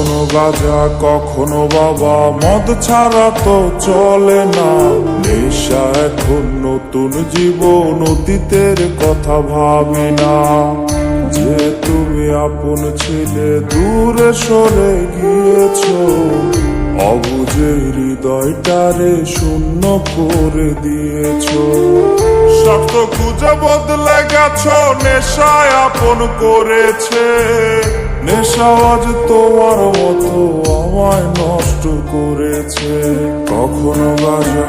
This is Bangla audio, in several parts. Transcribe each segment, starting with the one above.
কখনো গাজা কখনো বাবা। মদ ছাড়া তো চলে না। নেশা এখন নতুন জীবন, অতীতের কথা ভাবি না। যে তুমি আপন ছিলে, দূরে সরে গিয়েছ। অবুঝে হৃদয়টারে শূন্য করে দিয়েছ। শক্ত খুঁজে বদলে গেছ, নেশায় আপন করেছে। নেশা আজ তোমার মতো আমায় নষ্ট করেছে। কখনো গাজা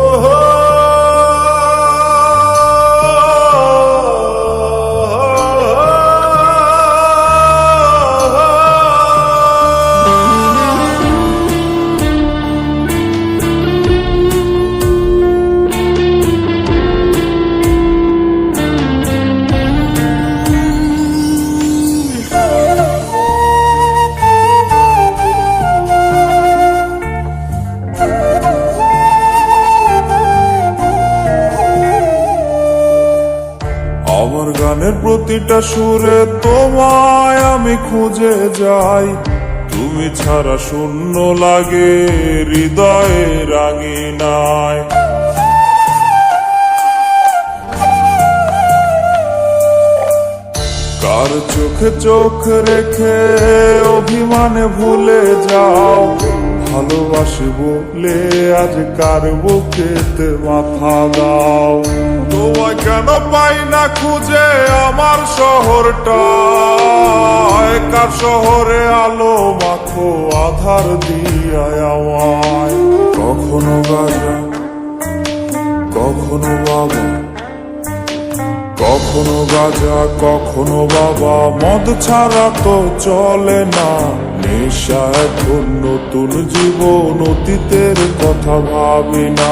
আমার গানের প্রতিটা সুরে তোমায় আমি খুঁজে যাই। তুমি ছাড়া শূন্য লাগে, হৃদয়ে রাঙিনায়। কার চোখে চোখ রেখে অভিমানে ভুলে যাও ভালোবাসি লে আজ কার বুকেতে মাথা দাও? তোমায় কেন পাই না খুঁজে আমার শহরটা কার শহরে আলো মাথো আধার দিয়ায় আমায় কখনো কখনো বাবা, মদ ছাড়া তো চলে না। নেশায় নতুন জীবন অতীতের কথা ভাবি না।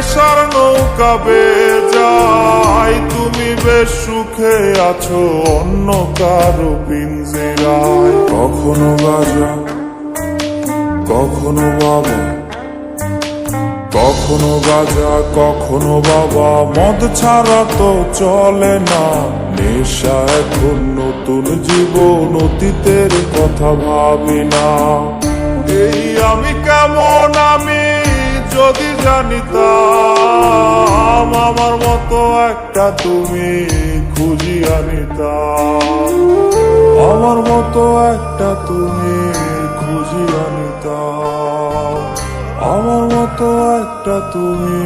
নেশার নৌকা যাই তুমি বেশ সুখে আছো অন্য কারও পিঞ্জিরায়। কখনো গাজা কখনো বাবা কখনো গাজা কখনো বাবা। মদ ছাড়া তো চলে না। নেশা এখন নতুন জীবন অতীতের কথা ভাবি না। এই আমি কেমন আমি? যদি জানিতাম, আমার মতো একটা তুমি খুঁজি আনিতাম আমার মতো একটা তুমি খুঁজি আনিতাম আমার মতো একটা তুমি